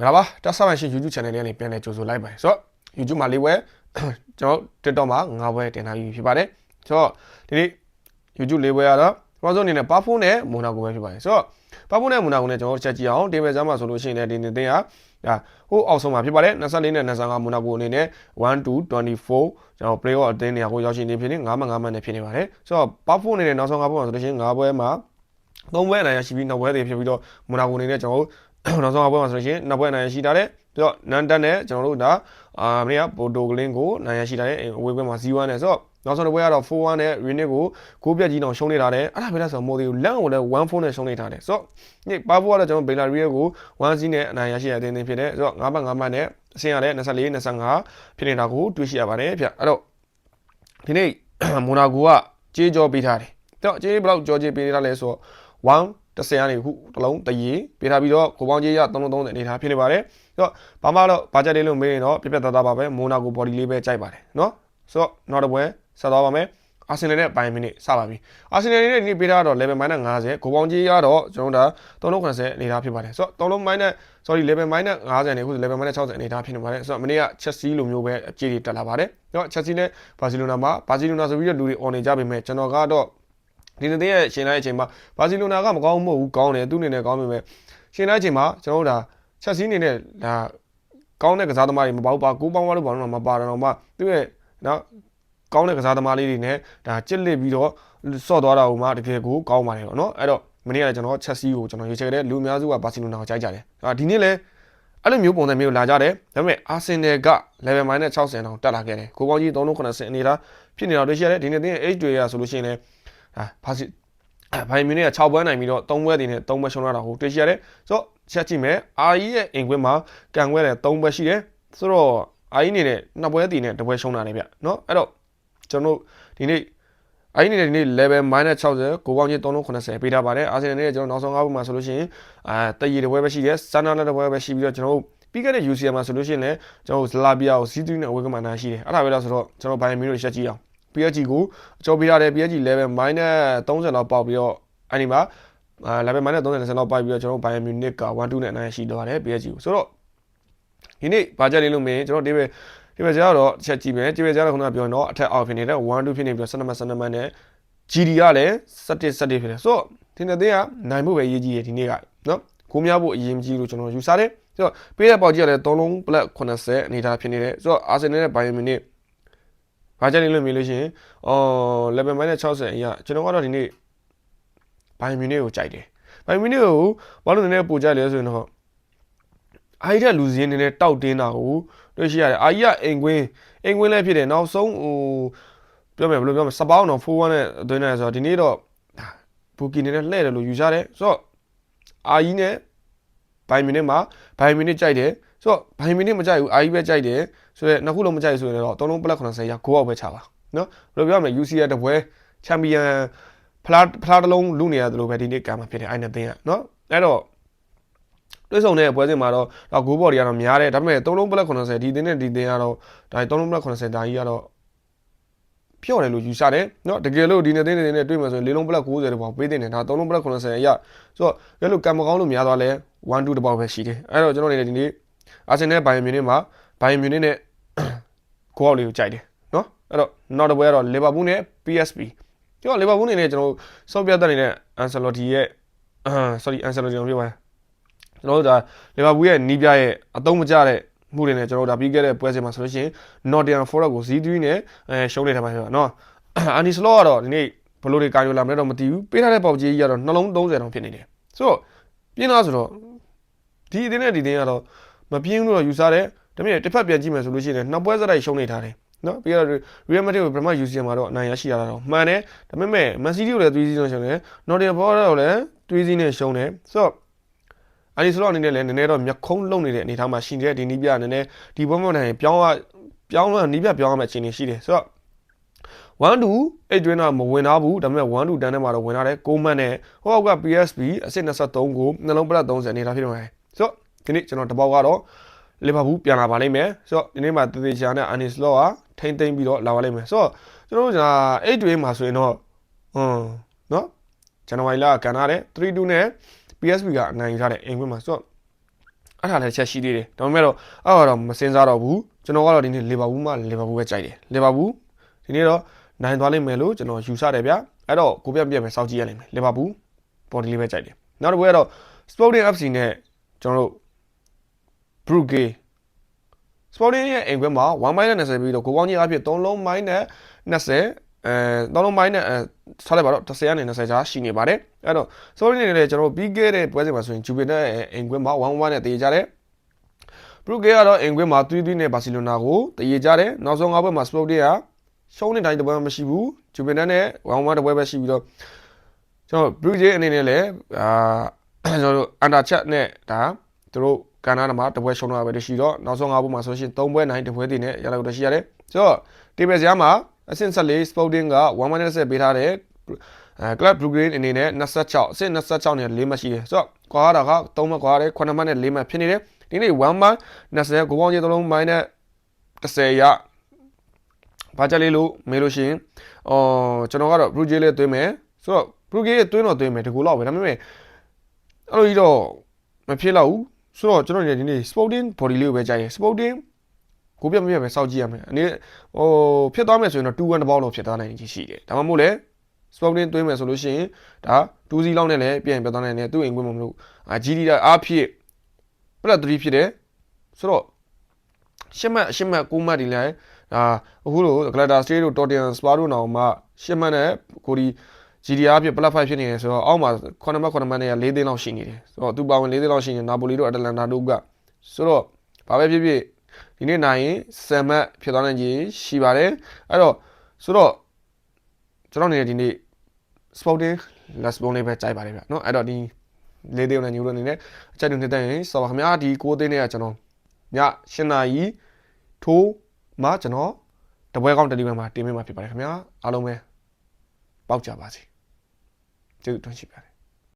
မင်္ဂလာပါတက်ဆာမန်ရှင် YouTube channel လေးကနေပြန်လည်ကြိုဆိုလိုက်ပါတယ်ဆိုတော့ YouTube မှာလေးပွဲကျွန်တော် TikTok မှာငါးပွဲတင်ထားပြီးဖြစ်ပါတယ်ဆိုတော့ဒီနေ့ YouTube လေးပွဲကတော့ပထမဆုံးအနေနဲ့ Powerful နဲ့ Monaco ပဲဖြစ်ပါတယ်ဆိုတော့ Powerful နဲ့ Monaco နဲ့ကျွန်တော်ချက်ကြည့်အောင် table ကြားမှာဆိုလို့ရှိရင်လည်းဒီနေ့သင်ကဒါဟိုအောက်ဆုံးမှာဖြစ်ပါတယ်24နဲ့25 Monaco အနေနဲ့1 to 24ကျွန်တော် playoff အသင်းနေရာကိုရောက်ရှိနေဖြစ်နေ9မှ9မှနဲ့ဖြစ်နေပါတယ်ဆိုတော့ Powerful အနေနဲ့နောက်ဆုံး5ပွဲမှာဆိုလို့ရှိရင်5ပွဲမှာ3ပွဲအနိုင်ရရှိပြီး2ပွဲတည်းဖြစ်ပြီးတော့ Monaco အနေနဲ့ကျွန်တော် နောက်ဆုံးအပွဲမှာဆိုလို့ရှိရင်နှစ်ပွဲနိုင်ရရှိထားတယ်ပြီးတော့နန်တက်နဲ့ကျွန်တော်တို့ဒါအာမနေ့ကပိုတိုကလင်းကိုနိုင်ရရှိထားတယ်အဝေးပွဲမှာ0-1နဲ့ဆိုတော့နောက်ဆုံးတစ်ပွဲကတော့4-1နဲ့ Renit ကိုကိုးပြက်ကြီးအောင်ရှုံးနေထားတယ်အဲ့ဒါပဲလဲဆိုတော့မိုဒီကိုလန့်ကိုလည်း1-4နဲ့ရှုံးနေထားတယ်ဆိုတော့ဒီပါဖို့ကတော့ကျွန်တော်ဘေလာရီယာကို1-0နဲ့အနိုင်ရရှိရတဲ့အသင်းဖြစ်တယ်ဆိုတော့9ပတ်9ပတ်နဲ့အဆင့်ရတဲ့24 25ဖြစ်နေတာကိုတွေ့ရှိရပါတယ်ဗျအဲ့တော့ဒီနေ့မိုနာကိုကကြေးကြောပေးထားတယ်တော့ကြေးဘယ်လောက်ကြောကြေးပေးထားလဲဆိုတော့1 10ကနေအခုတစ်လုံးတရေပေးထားပြီးတော့ကိုပေါင်းကြီးရ330အနေထားဖြစ်နေပါတယ်ဆိုတော့ဘာမှတော့ဘာဂျက်လေးလို့မေးရင်တော့ပြပြသားသားပါပဲမိုနာကိုဘော်ဒီလေးပဲကြိုက်ပါတယ်နော်ဆိုတော့နောက်တစ်ပွဲဆက်သွားပါမယ်အာဆင်နယ်နဲ့ဘိုင်မီနစ်စပါပြီအာဆင်နယ်နဲ့ဒီနေ့ပေးထားတော့ level minus 50ကိုပေါင်းကြီးရတော့ကျွန်တော်တို့390အနေထားဖြစ်ပါတယ်ဆိုတော့3လုံး minus sorry level minus 50နဲ့အခု level minus 60အနေထားဖြစ်နေပါတယ်ဆိုတော့မနေ့က Chelsea လိုမျိုးပဲအပြည့်တွေတက်လာပါတယ်ဆိုတော့ Chelsea နဲ့ Barcelona မှာ Barcelona ဆိုပြီးတော့လူတွေ on နေကြပေမဲ့ကျွန်တော်ကတော့ ဒီနေ့တဲ့ရှင်လိုက်အချိန်မှာဘာစီလိုနာကမကောင်းမဟုတ်ဘူးကောင်းတယ်သူ့အနေနဲ့ကောင်းပေမဲ့ရှင်လိုက်အချိန်မှာကျွန်တော်တို့ဒါချက်စီးအနေနဲ့ဒါကောင်းတဲ့ကစားသမားတွေမပေါ့ပါကိုပေါင်းသွားလို့ဘာလို့မပါတော့မှသူ့ရဲ့နော်ကောင်းတဲ့ကစားသမားလေးတွေနဲ့ဒါကြစ်လစ်ပြီးတော့ဆော့သွားတာဟိုမှာတကယ်ကိုကောင်းပါတယ်ပေါ့နော်အဲ့တော့မနေ့ကကျွန်တော်ချက်စီကိုကျွန်တော်ရွေးချယ်ခဲ့တဲ့လူအများစုကဘာစီလိုနာကိုကြိုက်ကြတယ်အာဒီနေ့လဲအဲ့လိုမျိုးပုံစံမျိုးလာကြတယ်ဒါပေမဲ့အာဆင်နယ်က level minus 60တောင်တက်လာခဲ့တယ်ကိုပေါင်းကြီး390အနေထားဖြစ်နေတာတွေ့ရှိရတယ်ဒီနေ့တင်း H တွေရဆိုလို့ရှိရင်လည်း ဒါဘာစီဘိုင်မြူနစ်က6ပွဲနိုင်ပြီးတော့3ပွဲတည်နဲ့3ပွဲရှုံးလာတာကိုတွေ့ရှိရတယ်ဆိုတော့ချက်ကြည့်မယ်အာအီရဲ့အိမ်ခွင်းမှာကန်ခွဲတယ်3ပွဲရှိတယ်ဆိုတော့အာအီနေနဲ့2ပွဲတည်နဲ့1ပွဲရှုံးလာတယ်ဗျเนาะအဲ့တော့ကျွန်တော်ဒီနေ့အဲ့ဒီနေ့ဒီနေ့ level -60ကိုပေါင်းချင်း390ပေးထားပါတယ်အာဆင်နယ်နဲ့ကျွန်တော်နောက်ဆုံး၅ပွဲမှာဆိုလို့ရှိရင်အာတရီတစ်ပွဲပဲရှိတယ်စန်နာလည်းတစ်ပွဲပဲရှိပြီးတော့ကျွန်တော်ပြီးခဲ့တဲ့ UCL မှာဆိုလို့ရှိရင်လည်းကျွန်တော်ဇလာဘီယာကိုစီးသူနဲ့အဝေးကမှန်တာရှိတယ်အဲ့ဒါပဲလို့ဆိုတော့ကျွန်တော်ဘိုင်မီတို့ရှက်ကြည့်အောင် PSG ကိုအကျော်ပေးထားတယ် PSG level -30 လောက်ပေါက်ပြီးတော့အဲ့ဒီမှာအာ level -30 လောက်ပေါက်ပြီးတော့ကျွန်တော် Bayern Munich က1-2နဲ့အနိုင်ရှိတော့တယ် PSG ကိုဆိုတော့ဒီနေ့ဘာကြက်လေးလို့မင်းကျွန်တော်ဒီပဲဒီပဲကြားတော့ချက်ကြည့်မယ်ဒီပဲကြားတော့ခုနကပြောတော့အထက်အောက်ဖြစ်နေတဲ့1-2ဖြစ်နေပြီးတော့12မှ12မှနဲ့ GD ကလည်း17 17ဖြစ်တယ်ဆိုတော့ဒီနေ့သေးကနိုင်မှုပဲရေးကြီးရဒီနေ့ကနော်ကိုများဖို့အရင်ကြီးလို့ကျွန်တော်ယူဆတယ်ဆိုတော့ပေးတဲ့ပေါက်ကြီးကလည်း3လုံး black 80အနေထားဖြစ်နေတယ်ဆိုတော့ Arsenal နဲ့ Bayern Munich ဘာကြက်နေလို့မြင်လို့ရှိရင်အော် level minus 60အရာကျွန်တော်ကတော့ဒီနေ့ဘိုင်မြူနစ်ကိုကြိုက်တယ်ဘိုင်မြူနစ်ကိုဘာလို့နည်းနည်းပိုကြိုက်လဲဆိုရင်တော့အာကြီးကလူစင်းနေနဲ့တောက်တင်းတာကိုတွေ့ရှိရတယ်အာကြီးကအိမ်ကွင်းအိမ်ကွင်းလည်းဖြစ်တယ်နောက်ဆုံးဟိုပြောမယ်ဘယ်လိုပြောမလဲစပောင်းတော့4-1နဲ့အတွင်းနေဆိုတော့ဒီနေ့တော့ဘူကီနေနဲ့လှဲ့တယ်လို့ယူဆတယ်ဆိုတော့အာကြီးနဲ့ဘိုင်မြူနစ်မှာဘိုင်မြူနစ်ကြိုက်တယ်ဆိုတော့ဘိုင်မြူနစ်မကြိုက်ဘူးအာကြီးပဲကြိုက်တယ် ဆိုတော့နှစ်ခုလုံးမကြိုက်ဆိုရင်တော့3လုံးပလက်80ရ9အောက်ပဲချပါနော်ဘယ်လိုပြောမလဲ UCL တပွဲချန်ပီယံဖလားဖလားတစ်လုံးလူနေရတယ်လို့ပဲဒီနေ့ကံမှာဖြစ်တယ်အိုင်နဲ့သင်းကနော်အဲ့တော့တွဲဆောင်တဲ့ပွဲစဉ်မှာတော့တော့ဂိုးဘော်တွေကတော့များတယ်ဒါပေမဲ့3လုံးပလက်80ဒီသင်းနဲ့ဒီသင်းကတော့ဒါ3လုံးပလက်80ဒါကြီးကတော့ပြော့တယ်လို့ယူဆတယ်เนาะတကယ်လို့ဒီနေ့သင်းနေနဲ့တွေ့မှဆိုရင်၄လုံးပလက်90တပေါက်ပေးတင်တယ်ဒါ3လုံးပလက်80အရဆိုတော့ရလို့ကံမကောင်းလို့များသွားလဲ1 2တပေါက်ပဲရှိတယ်အဲ့တော့ကျွန်တော်နေဒီနေ့အာဆင်နယ်ဘိုင်ယန်မြူနစ်မှာဘိုင်ယန်မြူနစ်နဲ့ ကိုအောက်လေးကိုကြိုက်တယ်နော်အဲ့တော့နောက်တစ်ပွဲကတော့လီဗာပူးနဲ့ PSV ကျွန်တော်လီဗာပူးနေနဲ့ကျွန်တော်စော့ပြတ်တက်နေတဲ့အန်ဆယ်လော်တီရဲ့အာ sorry အန်ဆယ်လော်တီကိုပြောပါကျွန်တော်တို့ဒါလီဗာပူးရဲ့နီးပြရဲ့အတုံးမကျတဲ့မှုတွေနဲ့ကျွန်တော်တို့ဒါပြီးခဲ့တဲ့ပွဲစဉ်မှာဆိုလို့ရှိရင် Nottingham Forest ကို0-3နဲ့အဲရှုံးနေတာပါဆိုတော့နော်အာနီစလော့ကတော့ဒီနေ့ဘလို့တွေကာယိုလာမလဲတော့မသိဘူးပေးထားတဲ့ပေါက်ကြီးကြီးကတော့နှလုံး30တောင်ဖြစ်နေတယ်ဆိုတော့ပြင်းလားဆိုတော့ဒီအတင်းနဲ့ဒီတင်းကတော့မပြင်းလို့တော့ယူဆတယ် ဒါပေမဲ့တစ်ဖက်ပြန်ကြည့်မယ်ဆိုလို့ရှိရင်နှစ်ပွဲစတိုက်ရှုံးနေထားတယ်နော်ပြီးတော့ Real Madrid ကိုပထမ UCL မှာတော့အနိုင်ရရှိရတာတော့မှန်တယ်ဒါပေမဲ့ Man City ကိုလည်း3-0နဲ့ရှုံးတယ် Nottingham Forest ကိုလည်း3-0နဲ့ရှုံးတယ်ဆိုတော့အဲ့ဒီဆိုတော့အနေနဲ့လည်းနည်းနည်းတော့မျက်ခုံးလုံနေတဲ့အနေအထားမှာရှိနေတဲ့ဒီနီးပြနည်းနည်းဒီဘုံဘုံနိုင်ပြောင်းရပြောင်းရနီးပြပြောင်းရမယ့်အခြေအနေရှိတယ်ဆိုတော့1 2အဲ့တွင်းတော့မဝင်သားဘူးဒါပေမဲ့1 2တန်းထဲမှာတော့ဝင်လာတယ်ကိုမန်နဲ့ဟိုအောက်က PSB အစစ်23ကိုနှလုံးပလက်30အနေထားဖြစ်နေတယ်ဆိုတော့ဒီနေ့ကျွန်တော်တပေါက်ကတော့ လီဗာပူးပြန်လာပါလိမ့်မယ်ဆိုတော့ဒီနေ့မှာတေတေချာနဲ့အာနီစလော့ကထိမ့်သိမ့်ပြီးတော့လာပါလိမ့်မယ်ဆိုတော့ကျွန်တော်တို့ကအဲ့တွင်းမှာဆိုရင်တော့ဟွန်းနော်ဇန်နဝါရီလကန်ထားတယ်3-2နဲ့ PSV ကအနိုင်ရတဲ့အိမ်ခွင့်မှာဆိုတော့အဲ့ဒါလည်းချက်ရှိသေးတယ်ဒါပေမဲ့တော့အဲ့တော့မစင်စားတော့ဘူးကျွန်တော်ကတော့ဒီနေ့လီဗာပူးမှလီဗာပူးပဲကြိုက်တယ်လီဗာပူးဒီနေ့တော့နိုင်သွားလိမ့်မယ်လို့ကျွန်တော်ယူဆတယ်ဗျအဲ့တော့ကိုပြတ်ပြတ်ပဲစောင့်ကြည့်ရလိမ့်မယ်လီဗာပူးပေါ်ဒီလေးပဲကြိုက်တယ်နောက်တစ်ပွဲကတော့ Sporting FC နဲ့ကျွန်တော်တို့ Brugge Sporting ရဲ့အိမ်ခွဲမှာ1 minus 20ပြီးတော့ကိုပေါင်းကြီးအဖြစ်3လုံး minus 20အဲ3လုံး minus အဲထားလိုက်ပါတော့10ကနေ20ကြားရှိနေပါတယ်အဲ့တော့ Sporting နေလည်းကျွန်တော်ပြီးခဲ့တဲ့ပွဲစဉ်မှာဆိုရင် Juventus ရဲ့အိမ်ခွဲမှာ1-1နဲ့တည်ကြတယ် Brugge ကတော့အိမ်ခွဲမှာ3-3နဲ့ဘာစီလိုနာကိုတည်ကြတယ်နောက်ဆုံး၅ပွဲမှာ Sporting ကရှုံးတဲ့တိုင်းတစ်ပွဲမှမရှိဘူး Juventus နဲ့1-1တစ်ပွဲပဲရှိပြီးတော့ကျွန်တော် Brugge အနေနဲ့လည်းအာကျွန်တော်တို့ under chat နဲ့ဒါသူတို့ ကန်နာမှာတပွဲရှုံးတော့ပဲတရှိတော့နောက်ဆုံး၅ပွဲမှာဆိုရှင်၃ပွဲနိုင်တစ်ပွဲတည်နဲ့ရလာတော့ရှိရတယ်ဆိုတော့တေဘယ်စရာမှာအဆင့်ဆက်လေး Sporting က1 minus ဆက်ပေးထားတယ်အဲ Club Brugge အနေနဲ့26အဆင့်26နဲ့4မှတ်ရှိတယ်ဆိုတော့ကွာတာက3မှတ်ကွာတယ်9မှတ်နဲ့4မှတ်ဖြစ်နေတယ်ဒီနေ့1မှတ်20ကိုပေါင်းကြီးသုံးလုံး minus 10ရဘာကြလေးလို့မေးလို့ရှိရင်အော်ကျွန်တော်ကတော့ Brugge လေးသွင်းမယ်ဆိုတော့ Brugge သွင်းတော့သွင်းမယ်ဒီကူလောက်ပဲဒါပေမဲ့အဲ့လိုကြီးတော့မဖြစ်တော့ဘူး ဆိုတော့ကျွန်တော်ဒီနေ့ Sporting body လေးကိုပဲကြိုက်ရယ် Sporting ကိုပြတ်မပြတ်ပဲစောက်ကြည့်ရမယ်အနေဟိုဖြစ်သွားမယ်ဆိုရင်တော့2-1တပေါက်လောက်ဖြစ်သွားနိုင်ကြီးရှိတယ်ဒါမှမဟုတ်လေ Sporting သွင်းမယ်ဆိုလို့ရှိရင်ဒါ2စီးလောက်နဲ့လည်းပြန်ပြတ်သွားနိုင်တယ်သူ့အိမ်ကွင်းမလို့အာ GD ဒါအားဖြစ်ပလက်3ဖြစ်တယ်ဆိုတော့ရှစ်မှတ်ရှစ်မှတ်9မှတ်ဒီလည်းဒါအခုလို Gladiator State တို့ Tottenham Spa တို့နောင်မှရှစ်မှတ်နဲ့ကိုဒီ GDR ဖြစ် plus 5ဖြစ်နေတယ်ဆိုတော့အောက်မှာ9မှတ်9မှတ်နဲ့4သိန်းလောက်ရှိနေတယ်ဆိုတော့သူပါဝင်4သိန်းလောက်ရှိနေနာပိုလီတို့အတလန်တာတို့ကဆိုတော့ဘာပဲဖြစ်ဖြစ်ဒီနေ့နိုင်ရင်10မှတ်ဖြစ်သွားနိုင်ကြီးရှိပါတယ်အဲ့တော့ဆိုတော့ကျွန်တော်နေဒီနေ့ Sporting Las Bon လေးပဲကြိုက်ပါတယ်ဗျเนาะအဲ့တော့ဒီလေးသိန်းနဲ့ညူလို့အနေနဲ့အချက်တွေနှစ်သက်ရင်ဆောပါခင်ဗျာဒီ6သိန်းနဲ့ကကျွန်တော်ည7နာရီထိုးမှကျွန်တော်တပွဲကောင်းတလီမန်မှာတင်ပေးမှာဖြစ်ပါတယ်ခင်ဗျာအားလုံးပဲပေါက်ကြပါစေ ကျေးဇူးတင်ရှိပါတယ်